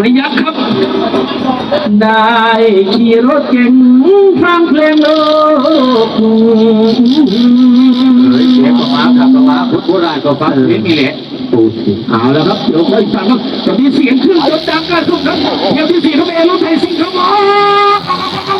พยัคฆ์ครับ ได้ขี่รถเก๋งฟังเพลงโลกเฮ้ยเสียงประมาครับประมาพุทธโบราณก็ฟังเพลงนี่แหละโอเคเอาแล้วครับเดี๋ยวค่อยฟังครับจะมีเสียงเครื่องยนต์ดังกันทุกครับเที่ยวที่สี่ครับเอรถไทยสิงห์ครับผม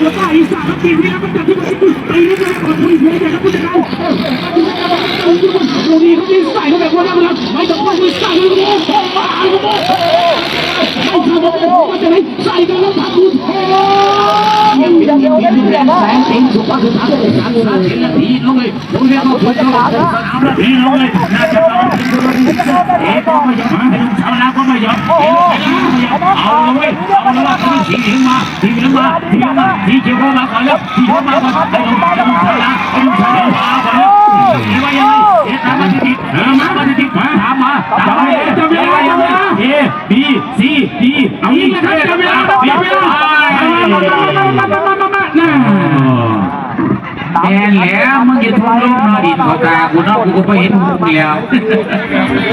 แล้วก็อีสานครับทีมนี้ครับจากที่มันไปเรื่อยขอบคุณเพื่อนครับผู้จัดการตรงนี้เขามีใส่เขาแบบว่าได้เวลาไม่ต้องว่ามีใส่เลยโอ้โหมาโอ้โหไอ้ชาวบ้านว่าจะไหนใส่กันแล้วทำดู เท่ยังเดียวยังเดียวแสงสิงสุภาพสุภาพเลยสามสามเห็นแล้วทีลงเลยลงเลยก็ถูกต้องสามแล้วทีลงเลยน่าจะต้องเอ๊ะก็ไม่ยอมให้ลุงชาวนาก็ไม่ยอมเอาเลยเอาเลยเอาเลยทีถึงมาทีถึงมาทีถึงมาทีเกี่ยวเข้ามาก่อนแล้วทีเข้ามาก่อนให้ลุง แม่นแล้วมึงจะทุ่งลงนอดินเขาตากูนอกกูก็ไปเห็นมึงแล้ว